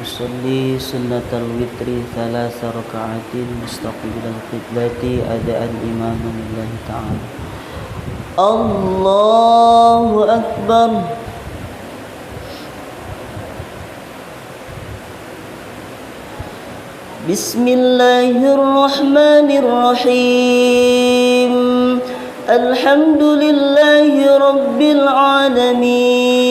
أصلي سنة الوتر ثلاث ركعات مستقبل القبلة أداء الإمام لله تعالى. الله أكبر. بسم الله الرحمن الرحيم. الحمد لله رب العالمين.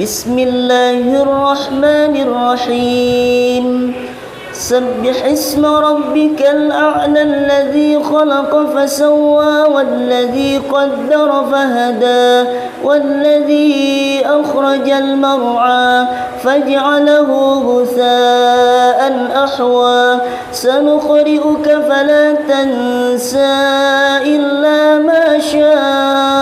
بسم الله الرحمن الرحيم سبح اسم ربك الأعلى الذي خلق فسوى والذي قدر فهدى والذي أخرج المرعى فاجعله غثاء أحوى سنقرئك فلا تنسى إلا ما شاء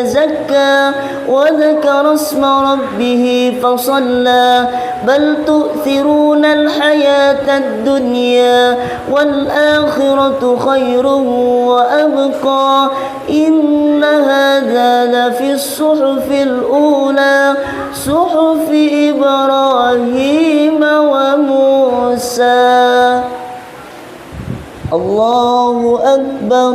تزكى وذكر اسم ربه فصلى بل تؤثرون الحياة الدنيا والآخرة خير وأبقى إن هذا لفي الصحف الأولى صحف إبراهيم وموسى. الله أكبر.